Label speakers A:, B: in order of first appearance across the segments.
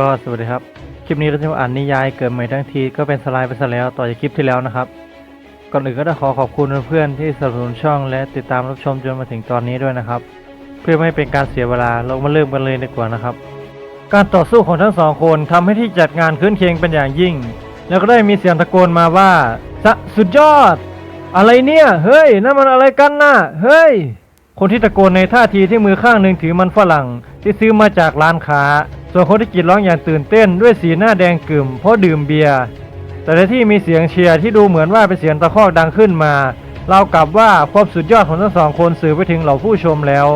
A: ก็สวัสดีครับ คลิปนี้เราจะมาอ่านนิยายเกิดใหม่ทั้งทีก็เป็นสไลด์ไปซะแล้วต่อจากคลิปที่แล้วนะครับ ก่อนอื่นก็ต้องขอขอบคุณเพื่อนๆที่สนับสนุนช่องและติดตามรับชมจนมาถึงตอนนี้ด้วยนะครับ เพื่อไม่ให้เป็นการเสียเวลาเรามาเริ่มกันเลยดีกว่านะครับ การต่อสู้ของทั้งสองคนทำให้ที่จัดงานขึ้นเคียงเป็นอย่างยิ่ง แล้วก็ได้มีเสียงตะโกนมาว่าสสุดยอด อะไรเนี่ย เฮ้ยนั่นมันอะไรกันน่ะเฮ้ย คนที่ตะโกนในท่าทีที่มือข้างหนึ่งถือมันฝรั่งที่ซื้อมาจากร้านค้า ส่วนคนที่กรีดร้องอย่างตื่นเต้นด้วยสีหน้าแดงกึ่มเพราะดื่มเบียร์แต่ในที่มีเสียงเชียร์ที่ดูเหมือนว่าเป็นเสียงตะคอกดังขึ้นมาเราวกับว่าความสุดยอดของทั้งสองคนสื่อไปถึงเหล่าผู้ชมแล้ว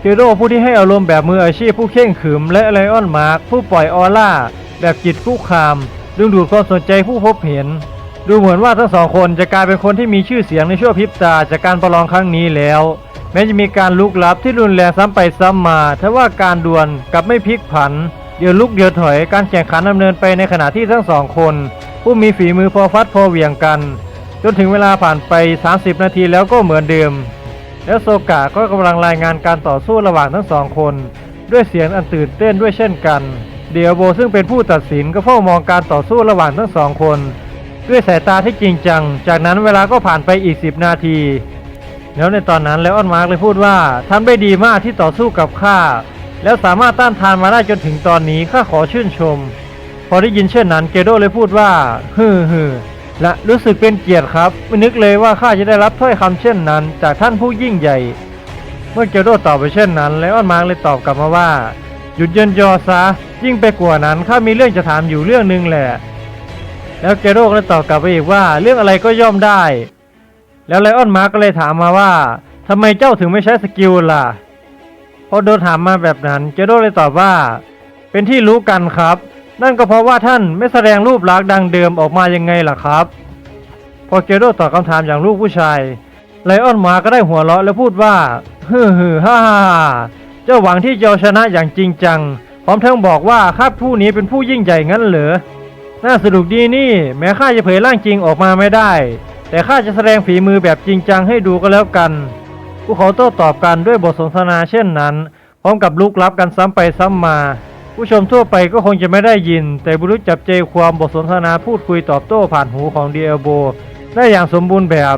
A: เทโดผู้ที่ให้อารมณ์แบบมืออาชีพผู้เข่งขึมและไลออนมาร์กผู้ปล่อยออร่าแบบจิตคุกคามดึงดูดความสนใจผู้พบเห็น ดูเหมือนว่าทั้งสองคนจะกลายเป็นคนที่มีชื่อเสียงในช่วงพริบตาจากการประลองครั้งนี้แล้ว ม้จะมีการลุกลับที่รุนแรงซ้ำไปซ้ำมาทว่าการดวลกับไม่พลิกผัน เดี๋ยวลุกเดี๋ยวถอยการแข่งขันดำเนินไปในขณะที่ทั้งสองคน ผู้มีฝีมือพอฟัดพอเหวี่ยงกัน จนถึงเวลาผ่านไป 30 นาทีแล้วก็เหมือนเดิม แล้วโซกะก็กำลังรายงานการต่อสู้ระหว่างทั้งสองคน ด้วยเสียงอันตื่นเต้นด้วยเช่นกัน เดียโบซึ่งเป็นผู้ตัดสินก็เฝ้ามองการต่อสู้ระหว่างทั้งสองคน ด้วยสายตาที่จริงจัง จากนั้นเวลาก็ผ่านไปอีก 10 นาที แล้วในตอนนั้นแล้วออนมาร์กเลยพูดว่าทำได้ดีมากที่ต่อสู้กับข้าแล้วสามารถต้านทานมาได้จนถึงตอนนี้ข้าขอชื่นชม พอได้ยินเช่นนั้นเกโดเลยพูดว่าฮึมฮึมและรู้สึกเป็นเกียรติครับ ไม่นึกเลยว่าข้าจะได้รับถ้อยคำเช่นนั้น จากท่านผู้ยิ่งใหญ่ เมื่อเกโดตอบไปเช่นนั้นแล้วออนมาร์กเลยตอบกลับมาว่า หยุดเยินยอซะยิ่งไปกว่านั้นข้ามีเรื่องจะถามอยู่เรื่องหนึงแหละ แล้วเกโดก็เลยตอบกลับไปอีกว่าเรื่องอะไรก็ย่อมได้ แล้วไลออนมาร์ก็เลยถามมาว่าทำไมเจ้าถึงไม่ใช้สกิลล่ะ พอโดนถามมาแบบนั้น เจโดเลยตอบว่า เป็นที่รู้กันครับ นั่นก็เพราะว่าท่านไม่แสดงรูปลักษณ์ดังเดิมออกมายังไงล่ะครับ พอเกโดตอบคำถามอย่างลูกผู้ชายไลออนมาก็ได้หัวเราะแล้วพูดว่าฮึฮึมฮ่าฮ่าฮ่าเจ้าหวังที่จะชนะอย่างจริงจัง พร้อมทั้งบอกว่าข้าผู้นี้เป็นผู้ยิ่งใหญ่งั้นเหรอน่าสนุกดีนี่ แม้ข้าจะเผยร่างจริงออกมาไม่ได้ แต่ข้าจะแสดงฝีมือแบบจริงจังให้ดูก็แล้วกันพวกเขาโต้ตอบกันด้วยบทสนทนาเช่นนั้น พร้อมกับลุกลับกันซ้ำไปซ้ำมา ผู้ชมทั่วไปก็คงจะไม่ได้ยิน แต่บุรุษจับใจความบทสนทนาพูดคุยตอบโต้ผ่านหูของเดียโบได้อย่างสมบูรณ์แบบ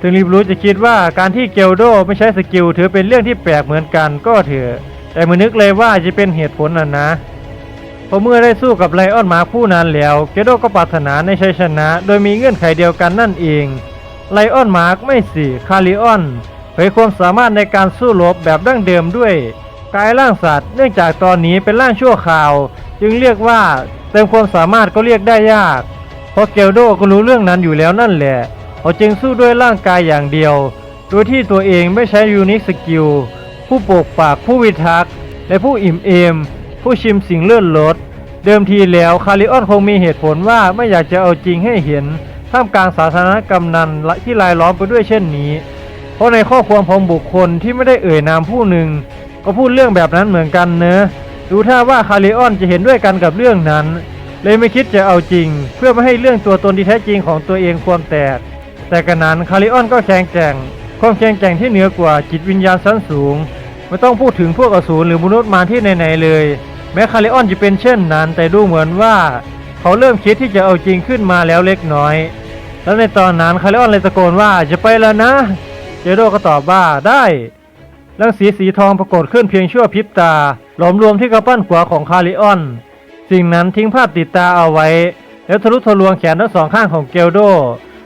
A: ถึงรีบรู้จะคิดว่าการที่เกลโดไม่ใช้สกิลถือเป็นเรื่องที่แปลกเหมือนกันก็เถอะแต่ไม่นึกเลยว่าจะเป็นเหตุผลน่ะนะ พอเมื่อได้สู้กับไลออนมาร์คผู้นั้นแล้ว เกโดก็ปรารถนาในชัยชนะ โดยมีเงื่อนไขเดียวกันนั่นเอง ไลออนมาร์คไม่สิคาริออนเผยความสามารถในการสู้รบแบบดั้งเดิมด้วยกายร่างสัตว์ เนื่องจากตอนนี้เป็นร่างชั่วคราว จึงเรียกว่าเต็มความสามารถก็เรียกได้ยาก เพราะเกลโดก็รู้เรื่องนั้นอยู่แล้วนั่นแหละเขาจึงสู้ด้วยร่างกายอย่างเดียว โดยที่ตัวเองไม่ใช้ยูนิคสกิลผู้ปกปากผู้วิทักษ์และผู้อิ่มเอม ผู้ชิมสิ่งเลื่อนลด เดิมทีแล้วคาริออนคงมีเหตุผลว่าไม่อยากจะเอาจริงให้เห็น ท่ามกลางสาธารณกำนันที่รายล้อมไปด้วยเช่นนี้ เพราะในข้อความของบุคคลที่ไม่ได้เอ่ยนามผู้หนึ่ง ก็พูดเรื่องแบบนั้นเหมือนกันเนอะดูท่าว่าคาริออนจะเห็นด้วยกันกับเรื่องนั้น เลยไม่คิดจะเอาจริง เพื่อไม่ให้เรื่องตัวตนที่แท้จริงของตัวเองความแตก แต่กันนั้นคาริออนก็แข็งแกร่งความแข็งแกร่งที่เหนือกว่าจิตวิญญาณชั้นสูง ไม่ต้องพูดถึงพวกอสูรหรือมนุษย์มารที่ไหนๆเลย แม้คาริออนจะเป็นเช่นนั้น แต่ดูเหมือนว่า เขาเริ่มคิดที่จะเอาจริงขึ้นมาแล้วเล็กน้อย แล้วในตอนนั้นคาริออนเลยตะโกนว่าจะไปแล้วนะ เจโดก็ตอบว่าได้รังสีสีทองปรากฏขึ้นเพียงชั่วพริบตา หลอมรวมที่กระปั้นขวาของคาริออน สิ่งนั้นทิ้งภาพติดตาเอาไว้ แล้วทะลุทะลวงแขนทั้งสองข้างของเกลโด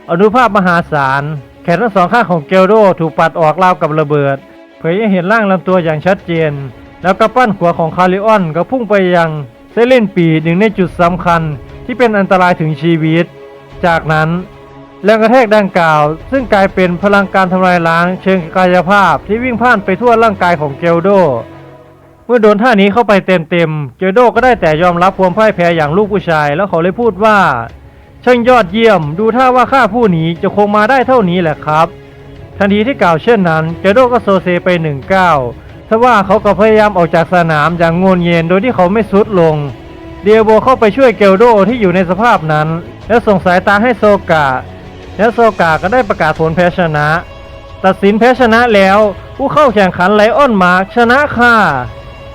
A: อนุภาพมหาศาล แขนทั้งสองข้างของเกลโดถูกปัดออกราวกับระเบิด ผยให้เห็นร่างลำตัวอย่างชัดเจน แล้วกระปั้นขวาของคาริออนก็พุ่งไปยังเซเลนปีหนึ่งในจุดสำคัญที่เป็นอันตรายถึงชีวิต จากนั้นแรงกระแทกดังกล่าว ซึ่งกลายเป็นพลังการทำลายล้าง เชิงกายภาพที่วิ่งผ่านไปทั่วร่างกายของเกลโด เมื่อโดนท่านี้เข้าไปเต็มๆ เกลโดก็ได้แต่ยอมรับความพ่ายแพ้อย่างลูกผู้ชาย แล้วเขาเลยพูดว่า ช่างยอดเยี่ยม ดูท่าว่าข้าผู้นี้จะคงมาได้เท่านี้แหละครับ ทันทีที่กล่าวเช่นนั้นเกลโดก็โซเซไปหนึ่งก้าวทว่าเขาก็พยายามออกจากสนามอย่างงนเย็นโดยที่เขาไม่สุดลง เดียโบเข้าไปช่วยเกลโดที่อยู่ในสภาพนั้น แล้วส่งสายตาให้โซกะ แล้วโซกาก็ได้ประกาศผลแพ้ชนะ ตัดสินแพ้ชนะแล้ว ผู้เข้าแข่งขันไลออนมาร์ชนะค่ะ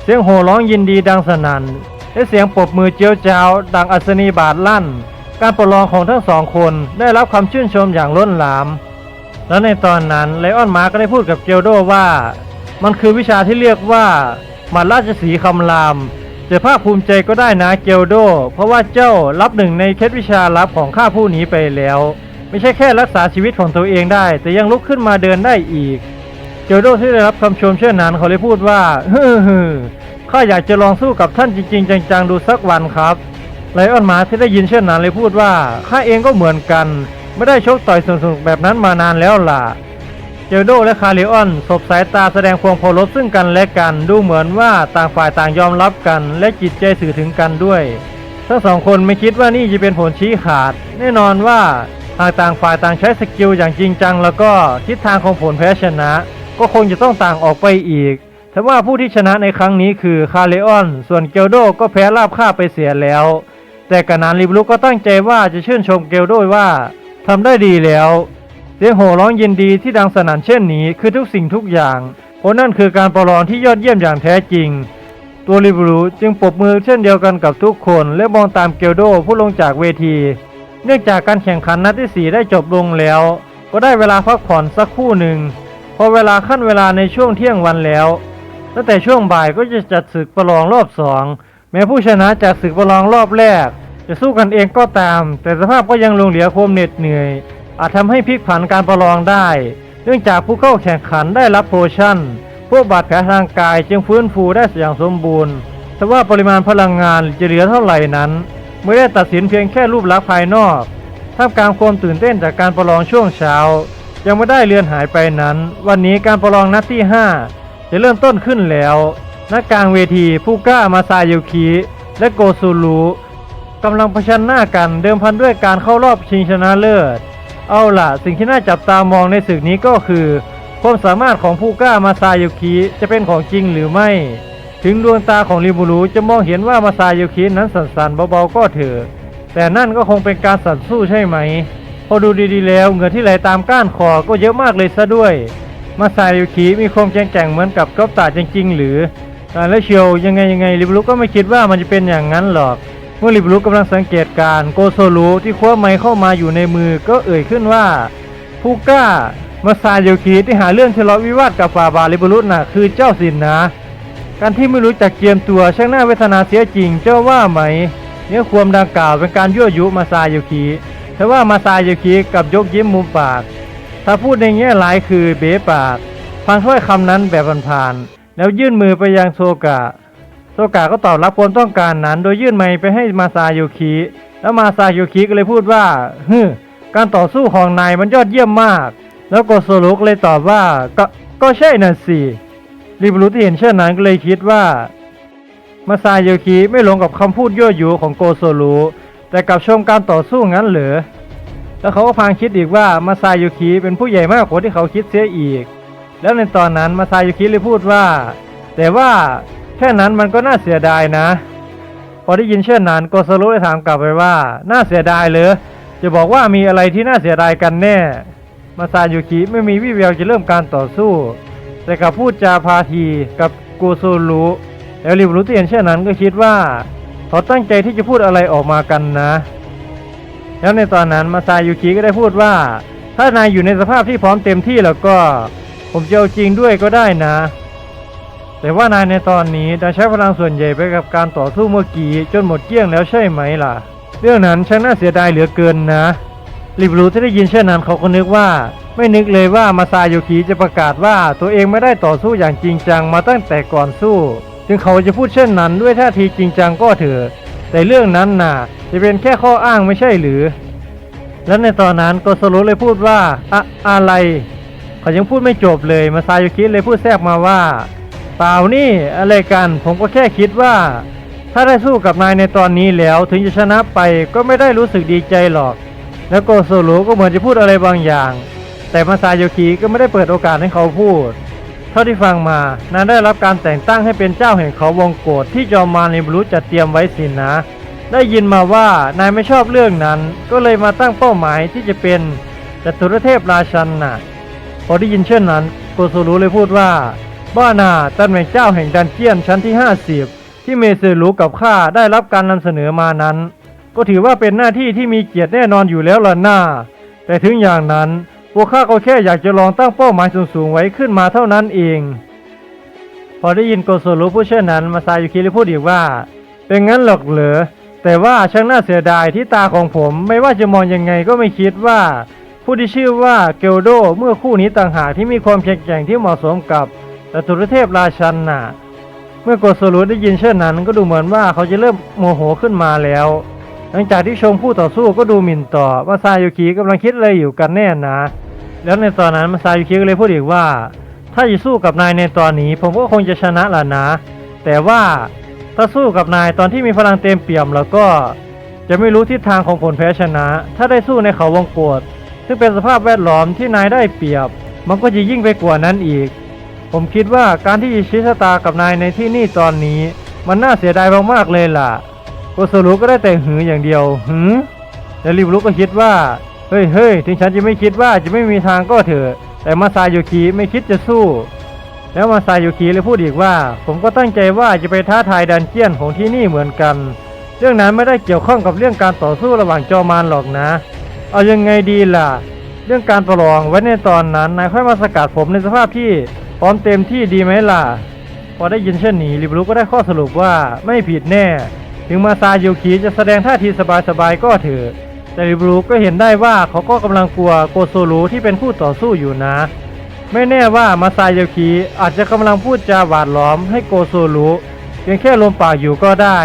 A: เสียงโห่ร้องยินดีดังสนั่นในและเสียงปรบมือเจียวจ้าวดังอัศนีบาทลั่น การประลองของทั้งสองคนได้รับคำชื่นชมอย่างล้นหลาม แล้วในตอนนั้นไลออนมาก็ได้พูดกับเกลโดว่า มันคือวิชาที่เรียกว่าหมัดราชสีคำรามจะภาคภูมิใจก็ได้นะเกลโด เพราะว่าเจ้ารับหนึ่งในเคล็ดวิชาลับของข้าผู้นี้ไปแล้ว ไม่ใช่แค่รักษาชีวิตของตัวเองได้ แต่ยังลุกขึ้นมาเดินได้อีก เกลโดที่ได้รับคำชมเช่นนั้นเขาเลยพูดว่าฮึฮึข้าอยากจะลองสู้กับท่านจริง ๆ จังๆดูสักวันครับไลออนมาที่ได้ยินเช่นนั้นเลยพูดว่าข้าเองก็เหมือนกัน ไม่ได้ชกต่อยสนุกแบบนั้นมานานแล้วล่ะ เจลโดและคาริออนสบสายตาแสดงความเคารพซึ่งกันและกัน ดูเหมือนว่าต่างฝ่ายต่างยอมรับกัน และจิตใจสื่อถึงกันด้วยทั้งสองคนไม่คิดว่านี่จะเป็นผลชี้ขาด แน่นอนว่าหากต่างฝ่ายต่างใช้สกิลอย่างจริงจัง แล้วก็ทิศทางของผลแพ้ชนะ ก็คงจะต้องต่างออกไปอีกแต่ว่าผู้ที่ชนะในครั้งนี้คือคาริออน ส่วนเกลโดก็แพ้ราบคาบไปเสียแล้ว แต่กระนั้นริบลุกก็ตั้งใจว่าจะชื่นชมเกลโดว่า ทำได้ดีแล้ว เสียงโห่ร้องยินดีที่ดังสนั่นเช่นนี้คือทุกสิ่งทุกอย่างเพราะนั่นคือการประลองที่ยอดเยี่ยมอย่างแท้จริง ตัวริบรูจึงปรบมือเช่นเดียวกันกับทุกคนและมองตามเกลโดผู้ลงจากเวที เนื่องจากการแข่งขันนัดที่สี่ได้จบลงแล้ว ก็ได้เวลาพักผ่อนสักคู่หนึ่งพอเวลาขั้นเวลาในช่วงเที่ยงวันแล้วตั้งแต่ช่วงบ่ายก็จะจัดศึกประลองรอบสองแม้ผู้ชนะจากศึกประลองรอบแรก จะสู้กันเองก็ตาม แต่สภาพก็ยังลงเหลือความเหน็ดเหนื่อย อาจทำให้พลิกผันการประลองได้ เนื่องจากผู้เข้าแข่งขันได้รับโพชั่น พวกบาดแผลทางกายจึงฟื้นฟูได้อย่างสมบูรณ์ แต่ว่าปริมาณพลังงานจะเหลือเท่าไหร่นั้น ไม่ได้ตัดสินเพียงแค่รูปลักษณ์ภายนอกท่ามกลางความตื่นเต้นจากการประลองช่วงเช้า ยังไม่ได้เลือนหายไปนั้น วันนี้การประลองนัดที่ 5 จะเริ่มต้นขึ้นแล้วนักกลางเวทีผู้กล้ามาซายุคิและโกซูรุ กำลังเผชิญหน้ากันเดิมพันด้วยการเข้ารอบชิงชนะเลิศ เอาล่ะ สิ่งที่น่าจับตามองในศึกนี้ก็คือ ความสามารถของผู้กล้ามาซาโยคิจะเป็นของจริงหรือไม่ ถึงดวงตาของริบูรุจะมองเห็นว่ามาซาโยคินั้นสั่นๆเบาๆก็เถอะแต่นั่นก็คงเป็นการสั่นสู้ใช่ไหม พอดูดีๆแล้วเหงื่อที่ไหลตามก้านคอก็เยอะมากเลยซะด้วย มาซาโยคิมีความแข็งแกร่งเหมือนกับกอบตาจริง ๆ หรืออ่และเชียวยังไงยังไงริบลุก็ไม่คิดว่ามันจะเป็นอย่างนั้นหรอก เมื่อริบลุกำลังสังเกตการโกโซรุที่คว้าไม้เข้ามาอยู่ในมือก็เอ่ยขึ้นว่าผู้กล้ามาซาโยคิที่หาเรื่องทะเลาะวิวาทกับฝ่าบาริบรุษน่ะคือเจ้าสินนะ การที่ไม่รู้จักเกียมตัวช่างน่าเวทนาเสียจริงเจ้าว่าไหม เนี่ยความดังกล่าวเป็นการยั่วยุมาซาโยคิแต่ว่ามาซาโยคิกับยกยิ้มมุมปาก ถ้าพูดในแง่ร้ายคือเบะปาก ฟังถ้อยคำนั้นแบบผ่านๆแล้วยื่นมือไปยังโซกะ โซกะก็ตอบรับความต้องการนั้น โดยยื่นไมค์ไปให้มาซาโยคิแล้วมาซาโยคิก็เลยพูดว่าฮึการต่อสู้ของนายมันยอดเยี่ยมมาก แล้วโกโซรุกเลยตอบว่าก็ก็ใช่น่ะสิริบรุที่เห็นเช่นนั้นก็เลยคิดว่า มาซาโยคิไม่หลงกับคำพูดยั่วยุของโกโซรุแต่กลับชมการต่อสู้งั้นเหรอแล้วเขาก็พางคิดอีกว่ามาซาโยคิเป็นผู้ใหญ่มากกว่าที่เขาคิดเสียอีก แล้วในตอนนั้นมาซาโยคิเลยพูดว่า แต่ว่า แค่นั้นมันก็น่าเสียดายนะ พอได้ยินเช่นนั้นโกซารุเลยถามกลับไปว่า น่าเสียดายเหรอจะบอกว่ามีอะไรที่น่าเสียดายกันแน่ มาซาโยคิไม่มีวี่แววจะเริ่มการต่อสู้ แต่กับพูดจาพาทีกับโกโซรุแล้วริบรุที่เห็นเช่นนั้นก็คิดว่าเขาตั้งใจที่จะพูดอะไรออกมากันนะ แล้วในตอนนั้นมาซายุคิก็ได้พูดว่า ถ้านายอยู่ในสภาพที่พร้อมเต็มที่แล้วก็ ผมจะเอาจริงด้วยก็ได้นะ แต่ว่านายในตอนนี้ได้ใช้พลังส่วนใหญ่ไปกับการต่อสู้เมื่อกี้จนหมดเกลี้ยงแล้วใช่ไหมล่ะ เรื่องนั้นช่างน่าเสียดายเหลือเกินนะริบรูที่ได้ยินเช่นนั้นเขาก็นึกว่า ไม่นึกเลยว่ามาซาโยคิจะประกาศว่าตัวเองไม่ได้ต่อสู้อย่างจริงจังมาตั้งแต่ก่อนสู้ จึงเขาจะพูดเช่นนั้นด้วยท่าทีจริงจังก็เถอะแต่เรื่องนั้นน่ะ จะเป็นแค่ข้ออ้างไม่ใช่หรือ และในตอนนั้นโกโซรุเลยพูดว่าอะอะไร เขายังพูดไม่จบเลยมาซาโยคิเลยพูดแทรกมาว่า เปล่านี่อะไรกัน ผมก็แค่คิดว่า ถ้าได้สู้กับนายในตอนนี้แล้วถึงจะชนะไปก็ไม่ได้รู้สึกดีใจหรอก แล้วโกโซรุก็เหมือนจะพูดอะไรบางอย่าง แต่มาซาโยคิก็ไม่ได้เปิดโอกาสให้เขาพูด เท่าที่ฟังมานางได้รับการแต่งตั้งให้เป็นเจ้าแห่งเขาวงโกฏที่จอมมารในบรูจัดเตรียมไว้สินนะ ได้ยินมาว่านายไม่ชอบเรื่องนั้น ก็เลยมาตั้งเป้าหมายที่จะเป็นจตุรเทพราชันน่ะพอได้ยินเช่นนั้น โกโซรุเลยพูดว่า บ้านาตำแหน่งเจ้าแห่งดันเจียนชั้นที่ 50 ที่เมเซรุกับข้าได้รับการนำเสนอมานั้น ก็ถือว่าเป็นหน้าที่ที่มีเกียรติแน่นอนอยู่แล้วล่ะหน้า แต่ถึงอย่างนั้นพวกข้าก็แค่อยากจะลองตั้งเป้าหมายสูงๆไว้ขึ้นมาเท่านั้นเอง พอได้ยินโกโซรุพูดเช่นนั้นมาซายุคิเลยพูดอีกว่า เป็นงั้นหรอกเหรอแต่ว่าช่างน่าเสียดายที่ตาของผมไม่ว่าจะมองยังไงก็ไม่คิดว่า ผู้ที่ชื่อว่าเกลโดเมื่อคู่นี้ต่างหากที่มีความแข็งแกร่งที่เหมาะสมกับ แตตุรเทพราชันน่ะ เมื่อโกโซรุได้ยินเช่นนั้น ก็ดูเหมือนว่าเขาจะเริ่มโมโหขึ้นมาแล้ว หลังจากที่ชมผู้ต่อสู้ก็ดูหมิ่นต่อมาซาโยคิกำลังคิดอะไรอยู่กันแน่นะ แล้วในตอนนั้นมาซายุคิก็เลยพูดอีกว่า ถ้าจะสู้กับนายในตอนนี้ ผมก็คงจะชนะล่ะนะ แต่ว่าถ้าสู้กับนายตอนที่มีพลังเต็มเปี่ยมแล้วก็จะไม่รู้ทิศทางของผลแพ้ชนะ ถ้าได้สู้ในเขาวงกฏซึ่งเป็นสภาพแวดล้อมที่นายได้เปรียบ มันก็จะยิ่งไปกว่านั้นอีก ผมคิดว่าการที่จะชี้ชะตากับนายในที่นี่ตอนนี้ มันน่าเสียดายมากๆเลยล่ะโกโซรุก็ได้แต่หืออย่างเดียวหือแล้วริบรุก็คิดว่าเฮ้ยเฮ้ยถึงฉันจะไม่คิดว่าจะไม่มีทางก็เถอะ แต่มาซาโยคิไม่คิดจะสู้ แล้วมาซาโยคิเลยพูดอีกว่า ผมก็ตั้งใจว่าจะไปท้าทายดันเจียนของที่นี่เหมือนกัน เรื่องนั้นไม่ได้เกี่ยวข้องกับเรื่องการต่อสู้ระหว่างจอมารหรอกนะ เอายังไงดีล่ะ เรื่องการประลองไว้ในตอนนั้นนายค่อยมาสกัดผมในสภาพที่ พร้อมเต็มที่ดีไหมล่ะ พอได้ยินเช่นนี้ริบรุก็ได้ข้อสรุปว่าไม่ผิดแน่ ถึงมาซาโยคิจะแสดงท่าทีสบายๆก็เถอะ แต่ริบรุก็เห็นได้ว่าเขาก็กำลังกลัวโกโซรุที่เป็นผู้ต่อสู้อยู่นะ ไม่แน่ว่ามาซาโยคิอาจจะกำลังพูดจาหวาดล้อมให้โกโซรุเพียงแค่ลมปากอยู่ก็ได้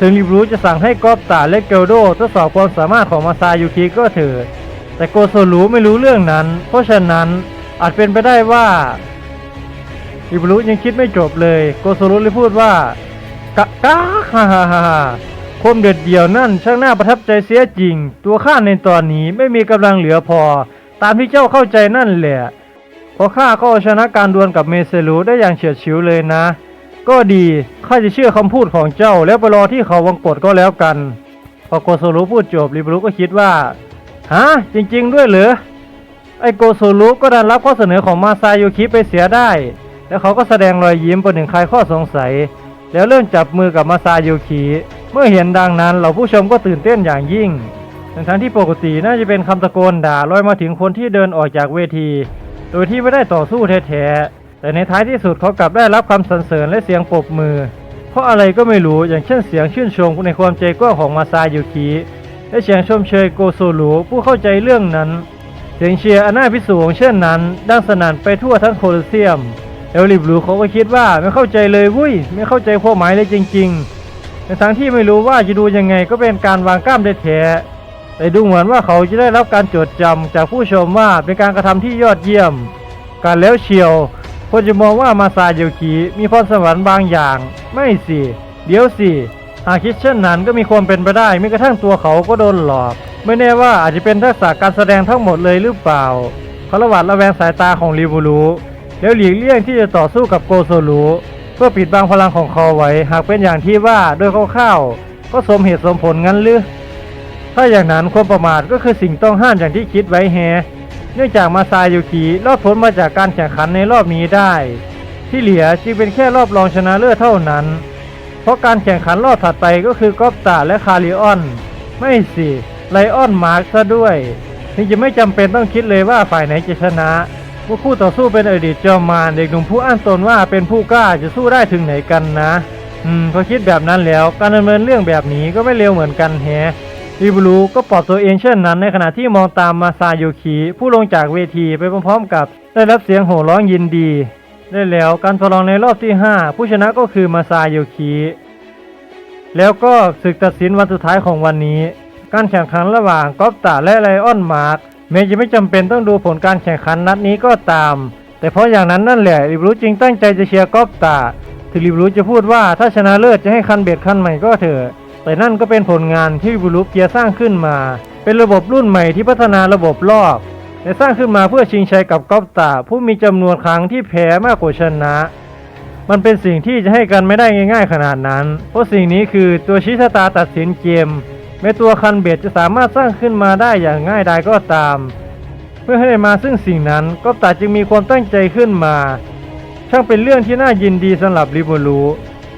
A: ถึงริบรุจะสั่งให้กอบตาและเกลโดทดสอบความสามารถของมาซาโยคิก็เถอะแต่โกโซรุไม่รู้เรื่องนั้น เพราะฉะนั้นอาจเป็นไปได้ว่า อิบรุยังคิดไม่จบเลย โกโซรุเลยพูดว่ากะกะฮ่าฮ่าฮ่าฮ่าคมเด็ดเดี่ยวนั่นช่างน่าประทับใจเสียจริง ตัวข้าในตอนนี้ไม่มีกำลังเหลือพอ ตามที่เจ้าเข้าใจนั่นแหละเพราะข้าก็เอาชนะการดวลกับเมเซรุได้อย่างเฉียดฉิวเลยนะ ก็ดีข้าจะเชื่อคำพูดของเจ้าแล้วไปรอที่เขาวังกดก็แล้วกัน พอโกโซรุพูดจบริบรุก็คิดว่าฮะจริง ๆ ด้วยเหรอไอโกโซรุก็ดันรับข้อเสนอของมาซาโยคิไปเสียได้ แล้วเขาก็แสดงรอยยิ้มประหนึ่งคลายข้อสงสัย แล้วเริ่มจับมือกับมาซาโยคิเมื่อเห็นดังนั้นเหล่าผู้ชมก็ตื่นเต้นอย่างยิ่งทั้งที่ปกติน่าจะเป็นคำตะโกนด่าลอยมาถึงคนที่เดินออกจากเวที โดยที่ไม่ได้ต่อสู้แท้ๆแต่ในท้ายที่สุดเขากลับได้รับคำสรรเสริญและเสียงปรบมือ เพราะอะไรก็ไม่รู้อย่างเช่นเสียงชื่นชมในความใจกว้างของมาซาโยคิและเสียงชมเชยโกโซรุผู้เข้าใจเรื่องนั้น เสียงเชียร์อันน่าพิศวงเช่นนั้น ดังสนั่นไปทั่วทั้งโคลอเซียม แล้วริบหรูเขาก็คิดว่าไม่เข้าใจเลยวุ้ยไม่เข้าใจความหมายเลยจริง ๆ ในทั้งที่ไม่รู้ว่าจะดูยังไงก็เป็นการวางกล้ามได้แท้แต่ดูเหมือนว่าเขาจะได้รับการจดจำจากผู้ชมว่าเป็นการกระทำที่ยอดเยี่ยม การแล้วเชียวคนจะมองว่ามาซาโยคิมีพรสวรรค์บางอย่าง ไม่สิเดี๋ยวสิหากคิดเช่นนั้นก็มีความเป็นไปได้ไม่กระทั่งตัวเขาก็โดนหลอก ไม่แน่ว่าอาจจะเป็นทักษะการแสดงทั้งหมดเลยหรือเปล่าเขาระหวาดระแวงสายตาของริบูรุ แล้วหลีกเลี่ยงที่จะต่อสู้กับโกโซรุเพื่อปิดบังพลังของเขาไว้ หากเป็นอย่างที่ว่าโดยคร่าวๆก็สมเหตุสมผลงั้นหรือถ้าอย่างนั้นความประมาทก็คือสิ่งต้องห้ามอย่างที่คิดไว้แฮเนื่องจากมาซาโยคิรอดพ้นมาจากการแข่งขันในรอบนี้ได้ ที่เหลือจึงเป็นแค่รอบรองชนะเลิศเท่านั้น เพราะการแข่งขันรอบถัดไปก็คือกอปตาและคาริออน ไม่สิไลออนมาร์กซะด้วยถึงจะไม่จำเป็นต้องคิดเลยว่าฝ่ายไหนจะชนะ เมื่อคู่ต่อสู้เป็นอดีตจอมมารเด็กหนุ่มผู้อ้างตนว่าเป็นผู้กล้าจะสู้ได้ถึงไหนกันนะ อืมพอคิดแบบนั้นแล้วการดำเนินเรื่องแบบนี้ก็ไม่เร็วเหมือนกันแฮะริบลูก็ปลอบตัวเองเช่นนั้นในขณะที่มองตามมาซาโยคิผู้ลงจากเวทีไปพร้อมๆกับ ได้รับเสียงโห่ร้องยินดี ได้แล้วการประลองในรอบที่ 5 ผู้ชนะก็คือมาซาโยคิแล้วก็ศึกตัดสินวันสุดท้ายของวันนี้ การแข่งขันระหว่างกอฟตาและไลออนมาร์ก แม้จะไม่จำเป็นต้องดูผลการแข่งขันนัดนี้ก็ตาม แต่เพราะอย่างนั้นนั่นแหละริบรูจึงตั้งใจจะเชียร์กอฟตาถึงริบรูจะพูดว่าถ้าชนะเลิศจะให้คันเบ็ดคันใหม่ก็เถอะแต่นั่นก็เป็นผลงานที่ริบรูเกียร์สร้างขึ้นมา เป็นระบบรุ่นใหม่ที่พัฒนาระบบรอบและสร้างขึ้นมาเพื่อชิงชัยกับกอฟตาผู้มีจำนวนครั้งที่แพ้มากกว่าชนะ มันเป็นสิ่งที่จะให้กันไม่ได้ง่าย ๆ ขนาดนั้น เพราะสิ่งนี้คือตัวชี้ชะตาตัดสินเกม แม้ตัวคันเบ็ดจะสามารถสร้างขึ้นมาได้อย่างง่ายดายก็ตาม เพื่อให้ได้มาซึ่งสิ่งนั้นก็ตาจึงมีความตั้งใจขึ้นมา ช่างเป็นเรื่องที่น่ายินดีสำหรับริบูรู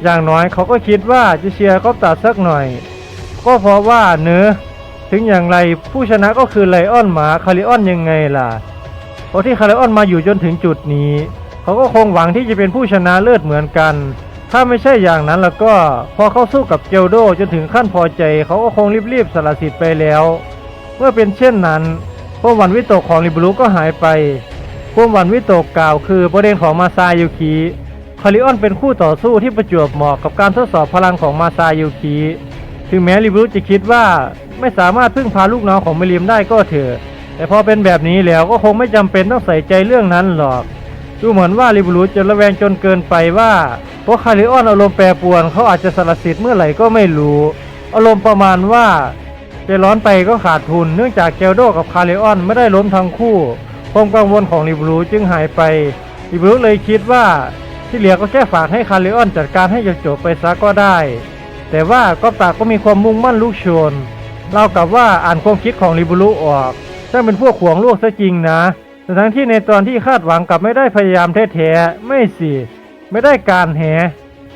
A: อย่างน้อยเขาก็คิดว่าจะเชียร์ก๊อปตาสักหน่อย ก็เพราะว่าเนื้อถึงอย่างไรผู้ชนะก็คือไลออนหมาคาริออนยังไงล่ะเพราะที่คาริออนมาอยู่จนถึงจุดนี้ เขาก็คงหวังที่จะเป็นผู้ชนะเลิศเหมือนกัน ถ้าไม่ใช่อย่างนั้นแล้วก็พอเขาสู้กับเกลโดจนถึงขั้นพอใจเขาก็คงรีบๆสละสิทธิ์ไปแล้ว เมื่อเป็นเช่นนั้นความหวั่นวิตกของริบรูก็หายไปความหวั่นวิตกกล่าวคือประเด็นของมาซายุคิคาริออนเป็นคู่ต่อสู้ที่ประจวบเหมาะกับการทดสอบพลังของมาซายุคิถึงแม้ริบรูจะคิดว่าไม่สามารถพึ่งพาลูกน้องของเมลิมได้ก็เถอะแต่พอเป็นแบบนี้แล้วก็คงไม่จำเป็นต้องใส่ใจเรื่องนั้นหรอก ดูเหมือนว่าริบูรูจะระแวงจนเกินไปว่าเพราะคาริออนอารมณ์แปรปรวนเขาอาจจะสละสิทธิ์เมื่อไหร่ก็ไม่รู้ อารมณ์ประมาณว่าใจร้อนไปก็ขาดทุน เนื่องจากเกลโดกับคาริออนไม่ได้ล้มทั้งคู่ความกังวลของริบูรูจึงหายไปริบูรูเลยคิดว่าที่เหลือก็แค่ฝากให้คาริออนจัดการให้จบๆไปซะก็ได้ แต่ว่าก็ตาก็มีความมุ่งมั่นลุกชนเล่ากับว่าอ่านความคิดของริบูรูออกช่างเป็นพวกขวงลูกซะจริงนะ ทั้งที่ในตอนที่คาดหวังกลับไม่ได้พยายามแท้ๆไม่สิไม่ได้การแห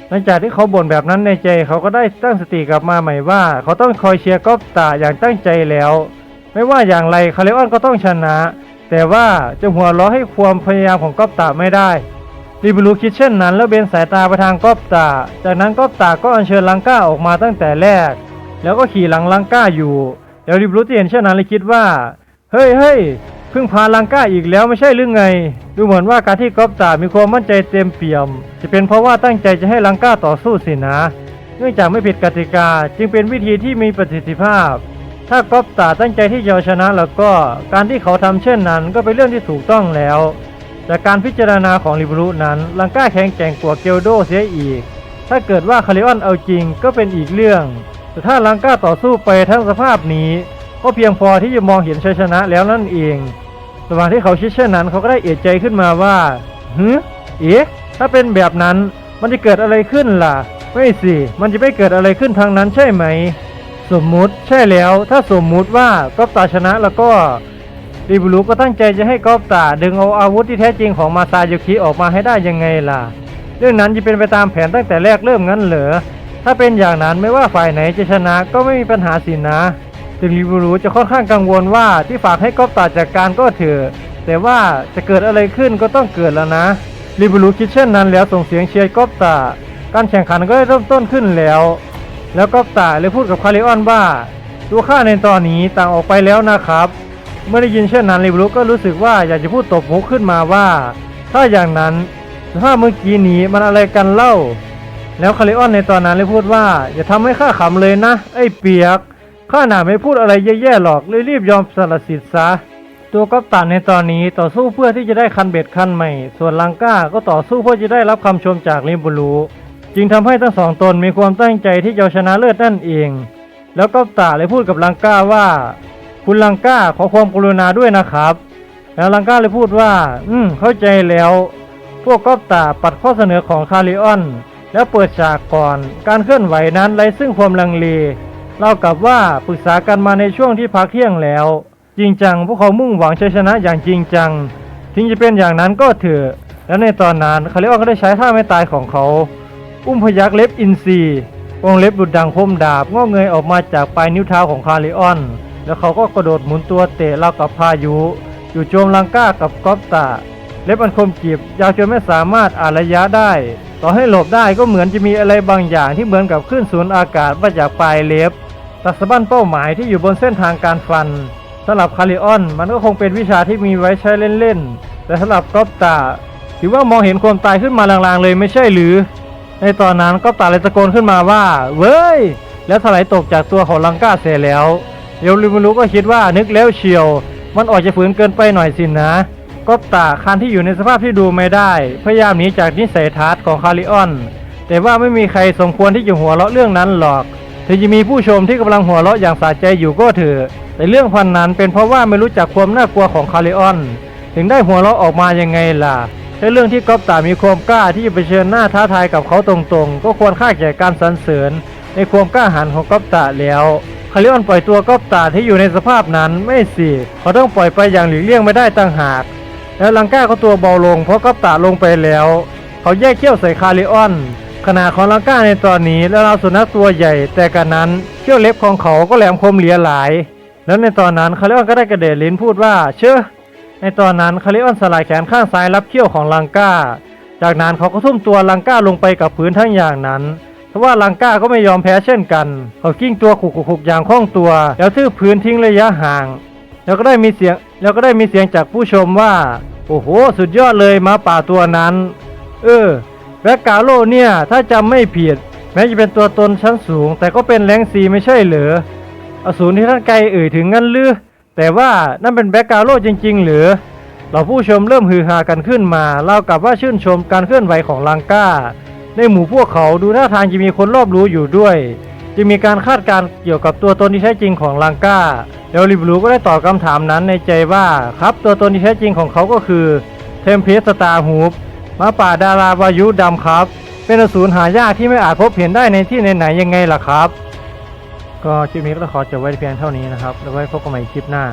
A: หลังจากที่เขาบ่นแบบนั้นในใจเขาก็ได้ตั้งสติกลับมาใหม่ว่า เขาต้องคอยเชียร์ก๊อฟตาอย่างตั้งใจแล้ว ไม่ว่าอย่างไรคาเลออนก็ต้องชนะ แต่ว่าจะหัวเราะให้ความพยายามของก๊อฟตาไม่ได้ริบลูคิดเช่นนั้น แล้วเบนสายตาไปทางก๊อฟตา จากนั้นก๊อฟตาก็อัญเชิญลังก้าออกมาตั้งแต่แรก แล้วก็ขี่หลังลังก้าอยู่ แล้วริบลูที่เห็นเช่นนั้นเลยคิดว่า เฮ้ยเฮ้ย พิ่งพาลังก้าอีกแล้วไม่ใช่หรือไง ดูเหมือนว่าการที่ก๊อฟตามีความมั่นใจเต็มเปี่ยม จะเป็นเพราะว่าตั้งใจจะให้ลังก้าต่อสู้สินะ เนื่องจากไม่ผิดกติกาจึงเป็นวิธีที่มีประสิทธิภาพ ถ้าก๊อฟตาตั้งใจที่จะชนะแล้วก็การที่เขาทำเช่นนั้นก็เป็นเรื่องที่ถูกต้องแล้วจากการพิจารณาของลิบรูนั้นลังก้าแข็งแกร่งกว่าเกลโดเสียอีก ถ้าเกิดว่าคาริออนเอาจริงก็เป็นอีกเรื่อง แต่ถ้าลังก้าต่อสู้ไปทั้งสภาพนี้ ก็เพียงพอที่จะมองเห็นชัยชนะแล้วนั่นเอง ระหว่างที่เขาคิดเช่นนั้น เขาก็ได้เอะใจขึ้นมาว่าฮึเอ๊ะถ้าเป็นแบบนั้นมันจะเกิดอะไรขึ้นล่ะ ไม่สิ มันจะไม่เกิดอะไรขึ้นทางนั้นใช่ไหม สมมุติใช่แล้ว ถ้าสมมุติว่ากอฟตาชนะแล้วก็ริบูรุก็ตั้งใจจะให้กอฟตาดึงเอาอาวุธที่แท้จริงของมาซาโยคิออกมาให้ได้ยังไงล่ะ เรื่องนั้นจะเป็นไปตามแผนตั้งแต่แรกเริ่มงั้นเหรอ ถ้าเป็นอย่างนั้นไม่ว่าฝ่ายไหนจะชนะก็ไม่มีปัญหาสินะ ถึงริบูรุจะค่อนข้างกังวลว่าที่ฝากให้ก๊อฟตาจัดการก็เถอะแต่ว่าจะเกิดอะไรขึ้นก็ต้องเกิดแล้วนะริบูรุคิดเช่นนั้นแล้วส่งเสียงเชียร์ก๊อฟตาการแข่งขันก็ได้เริ่มต้นขึ้นแล้ว แล้วก๊อฟตาเลยพูดกับคาริออนว่าตัวข้าในตอนนี้ต่างออกไปแล้วนะครับ เมื่อได้ยินเช่นนั้นริบูรุก็รู้สึกว่าอยากจะพูดตบมุกขึ้นมาว่า ถ้าอย่างนั้นถ้าเมื่อกี้นี้มันอะไรกันเล่า แล้วคาริออนในตอนนั้นเลยพูดว่า อย่าทำให้ข้าขำเลยนะ ไอ้เปียก ข้าหนาไม่พูดอะไรแย่ๆหรอกเลยรีบยอมสละสิทธิ์ซะตัวกัปตันในตอนนี้ต่อสู้เพื่อที่จะได้คันเบ็ดคันใหม่ ส่วนลังก้าก็ต่อสู้เพื่อจะได้รับคำชมจากลิมบูรูจึงทำให้ทั้งสองตนมีความตั้งใจที่จะชนะเลิศนั่นเอง แล้วกัปตันเลยพูดกับลังก้าว่า คุณลังก้าขอความกรุณาด้วยนะครับ แล้วลังก้าเลยพูดว่า อืมเข้าใจแล้ว พวกกัปตาปัดข้อเสนอของคาริออน แล้วเปิดฉากก่อน การเคลื่อนไหวนั้นไร้ซึ่งความลังเล เล่ากับว่าปรึกษากันมาในช่วงที่พักเที่ยงแล้ว จริงจังพวกเขามุ่งหวังชัยชนะอย่างจริงจังถึงจะเป็นอย่างนั้นก็เถอะและในตอนนั้นคาริออนก็ได้ใช้ท่าไม่ตายของเขา อุ้มพยักเล็บอินทรีวงเล็บดุดดังคมดาบงอเงยออกมาจากปลายนิ้วเท้าของคาริออน แล้วเขาก็กระโดดหมุนตัวเตะเล่ากับพายุอยู่โจมลังก้ากับกอฟตาเล็บอันคมกรีบยาวจนไม่สามารถอ่านระยะได้ ต่อให้หลบได้ก็เหมือนจะมีอะไรบางอย่างที่เหมือนกับคลื่นสูนอากาศมาจากปลายเล็บ ตัดสะบั้นเป้าหมายที่อยู่บนเส้นทางการฟันสำหรับคาริออนมันก็คงเป็นวิชาที่มีไว้ใช้เล่นๆ แต่สำหรับก๊อฟตาถือว่ามองเห็นความตายขึ้นมาลางๆเลยไม่ใช่หรือ ในตอนนั้นกอฟตาเลยตะโกนขึ้นมาว่า เว้ย แล้วถลายตกจากตัวของลังกาเสียแล้วเดี๋ยวลิมูรุก็คิดว่านึกแล้วเชียว มันออกจะฝืนเกินไปหน่อยสินะก็ตาคันที่อยู่ในสภาพที่ดูไม่ได้ พยายามหนีจากนิสัยทัศน์ของคาริออน แต่ว่าไม่มีใครสมควรที่จะหัวเราะเรื่องนั้นหรอก ถึงจะมีผู้ชมที่กำลังหัวเราะอย่างสะใจอยู่ก็เถอะแต่เรื่องพันนั้นเป็นเพราะว่าไม่รู้จักความน่ากลัวของคาริออน ถึงได้หัวเราะออกมายังไงล่ะแค่เรื่องที่ก๊อปตามีความกล้าที่จะไปเชิญหน้าท้าทายกับเขาตรงๆ ก็ควรค่าแก่การสรรเสริญ ในความกล้าหาญของก๊อปตาแล้วคาริออนปล่อยตัวก๊อปตาที่อยู่ในสภาพนั้นไม่สิเขาต้องปล่อยไปอย่างหลีกเลี่ยงไม่ได้ต่างหาก แล้วลังก้าก็ตัวเบาลงเพราะกัปตะลงไปแล้ว เขาแยกเขี้ยวใส่คาริออน ขนาดของลังก้าในตอนนี้และเราสุนัขตัวใหญ่ แต่กันนั้นเขี้ยวเล็บของเขาก็แหลมคมเหลียหลาย แล้วในตอนนั้นคาริออนก็ได้กระเดดลิ้นพูดว่า เชื่อในตอนนั้นคาริออนสลายแขนข้างซ้ายรับเขี้ยวของลังก้า จากนั้นเขาก็ทุ่มตัวลังก้าลงไปกับพื้นทั้งอย่างนั้นทว่าลังก้าก็ไม่ยอมแพ้เช่นกัน เขากิ้งตัวขุกๆอย่างคล่องตัว แล้วทืบพื้นทิ้งระยะห่าง แล้วก็ได้มีเสียงแล้วก็ได้มีเสียงจากผู้ชมว่า โอ้โห สุดยอดเลยมาป่าตัวนั้น เออ แบกกาโลเนี่ย ถ้าจำไม่ผิด แม้จะเป็นตัวตนชั้นสูง แต่ก็เป็นแรงซีไม่ใช่เหรออสูรที่ท่านไกลเอ่ยถึงงั้นหรือแต่ว่านั่นเป็นแบ็กกาโลจริง ๆ หรือเราผู้ชมเริ่มฮือฮากันขึ้นมาเล่ากับว่าชื่นชมการเคลื่อนไหวของลังกาในหมู่พวกเขาดูท่าทางจะมีคนรอบรู้อยู่ด้วย จะมีการคาดการเกี่ยวกับตัวตนที่แท้จริงของลังก้าแล้วริบลูก็ได้ตอบคำถามนั้นในใจว่าครับตัวตนที่แท้จริงของเขาก็คือเทมเพสตาร์ฮูป หมาป่าดาราวายุดำครับ เป็นอสูรหายากที่ไม่อาจพบเห็นได้ในที่ไหนๆยังไงล่ะครับ ก็คลิปนี้ก็ขอจบไว้เพียงเท่านี้นะครับ แล้วไว้พบกันใหม่คลิปหน้า